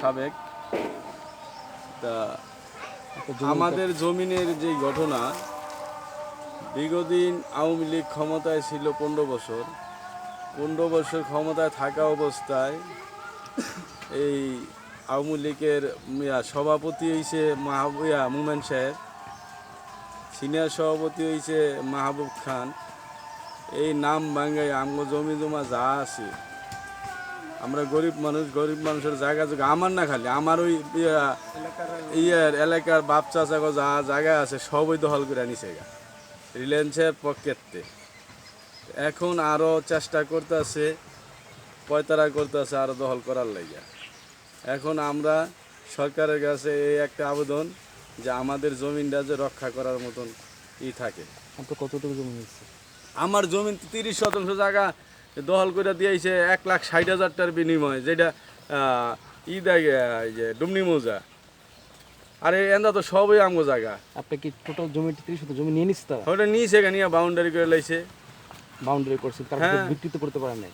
সাবেক। তা আমাদের জমিনের যে ঘটনা দীর্ঘদিন আওয়ামী লীগ ক্ষমতায় ছিল পনেরো বছর। পনেরো বছর ক্ষমতায় থাকা অবস্থায় এই আওয়ামী লীগের সভাপতি হয়েছে মাহবুয়া মুমেন সাহেব সিনিয়র সভাপতি হয়েছে মাহবুব খান। এই নাম ভাঙ্গাই আমগো জমি জমা যা আছে আমরা গরিব মানুষ গরিব মানুষের জায়গা জায়গা আমার না খালি আমার ওই ইয়া, ইয়ের এলাকার বাপ চাচা যা জায়গা আছে সবই দখল করে নিছে গা। রিলায়েন্সের পকেটতে এখন আরও চেষ্টা করতেছে পয়তারা করতেছে আরও দখল করার লাইগা। এখন আমরা সরকারের কাছে এই একটা আবেদন যে আমাদের জমিনটা যে রক্ষা করার মতন ই থাকে। আপনার কতটুকু জমি আমার জমি তিরিশ শতাংশ জায়গা দখল করে দিয়েছে এক লাখ ষাট হাজারটার বিনিময়ে যেটা ই দেয় এই যে ডুমনি মৌজা। আরে এন্দা তো সবই আমগো জায়গা। আপনি কি টোটাল জমি তিরিশ শত জমি নিয়ে নিচ্ছে তারা? ওটা নিয়েছে নিয়ে বাউন্ডারি করে লাইছে। বাউন্ডারি করছে তারা হ্যাঁ। বিক্রি তো করতে পারে নাই।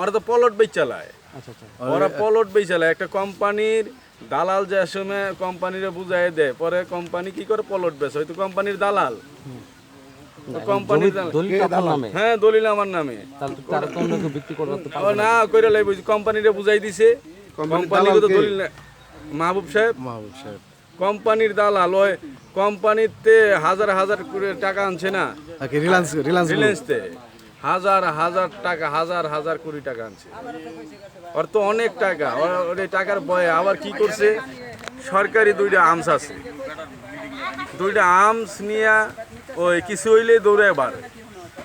ওরা তো পলট বেচ চালায়। আচ্ছা আচ্ছা। ওরা পলট বেচ চালায়। একটা কোম্পানির দালাল যে সময় কোম্পানিরে বুঝাই দেয়। পরে কোম্পানি কি করে পলট বেচ? হয়তো কোম্পানির দালাল। হ্যাঁ দলিল আমার নামে। তারা তো অন্য বিক্রি করতে ও পারবে না। না কইরা লাইব কোম্পানিরে বুঝাই দিছে। কোম্পানি তো দলিল মাহবুব সাহেব। মাহবুব সাহেব। কোম্পানির দালাল ওই কোম্পানিতে হাজার হাজার করে টাকা আনছে না? আগে রিলায়েন্স রিলায়েন্স রিলায়েন্সতে। হাজার হাজার টাকা হাজার হাজার কোটি টাকা আনছে। ওর তো অনেক টাকা। ওর টাকার বয়ে আবার কি করছে? সরকারি দুইটা আমস আছে। দুইটা আমস নিয়ে ওই কিছু হইলে দৌড়ে বার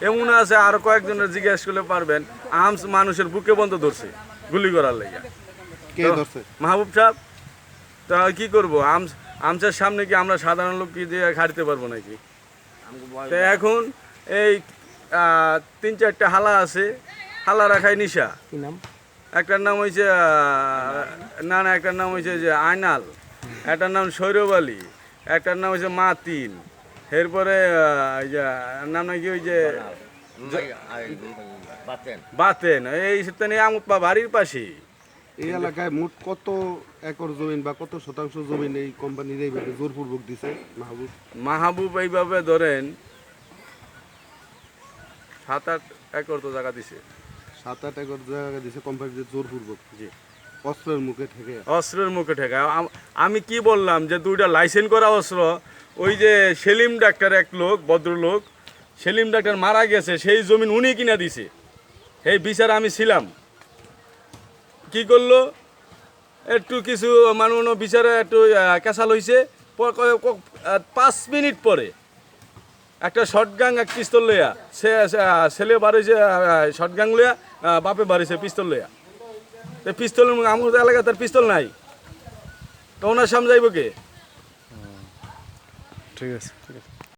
এমন আছে আর কয়েকজনের জিজ্ঞেস করলে পারবেন আমস মানুষের বুকে বন্ধ ধরছে গুলি করার লেগে। মাহবুব সাহেব তা কি করব? আমস আমসের সামনে কি আমরা সাধারণ লোক কি দিয়ে খাড়তে পারব নাকি? তো এখন এই তিন চারটা হালা আছে হালা রাখায় নিশা। একটার নাম হয়েছে না না একটার নাম হয়েছে যে আয়নাল একটার নাম সৈরব আলী একটার নাম হয়েছে মাতিন। এরপরে নাম নাকি ওই যে বাতেন। এই সেখানে আমুক বাড়ির পাশে এই এলাকায় মোট কত একর জমিন বা কত শতাংশ জমিন এই কোম্পানির এইভাবে জোরপূর্বক দিছে মাহবুব? মাহবুব এইভাবে ধরেন সাত আট একর তো জায়গা দিছে। সাত আট একর জায়গা দিছে কোম্পানিতে জোরপূর্বক? জি। অস্ত্রের মুখে ঠেকে অস্ত্রের মুখে ঠেকায় আমি কি বললাম যে দুইটা লাইসেন্স করা অস্ত্র, ওই যে সেলিম ডাক্তার এক লোক, ভদ্রলোক, সেলিম ডাক্তার মারা গেছে, সেই জমিন উনি কিনা দিছে। সেই বিচার আমি ছিলাম। কি করল? একটু কিছু মানুষ বিচারে একটু ক্যাসাল হয়েছে পাঁচ মিনিট পরে একটা শর্টগাং এক পিস্তল লইয়া, সে ছেলে বাড়িছে শর্টগাং লইয়া বাপে বাড়িছে পিস্তল লইয়া। তো পিস্তল আমার এলাকায় তার পিস্তল নাই। তো ওনার সামনে যাইব কে? ঠিক আছে ঠিক আছে।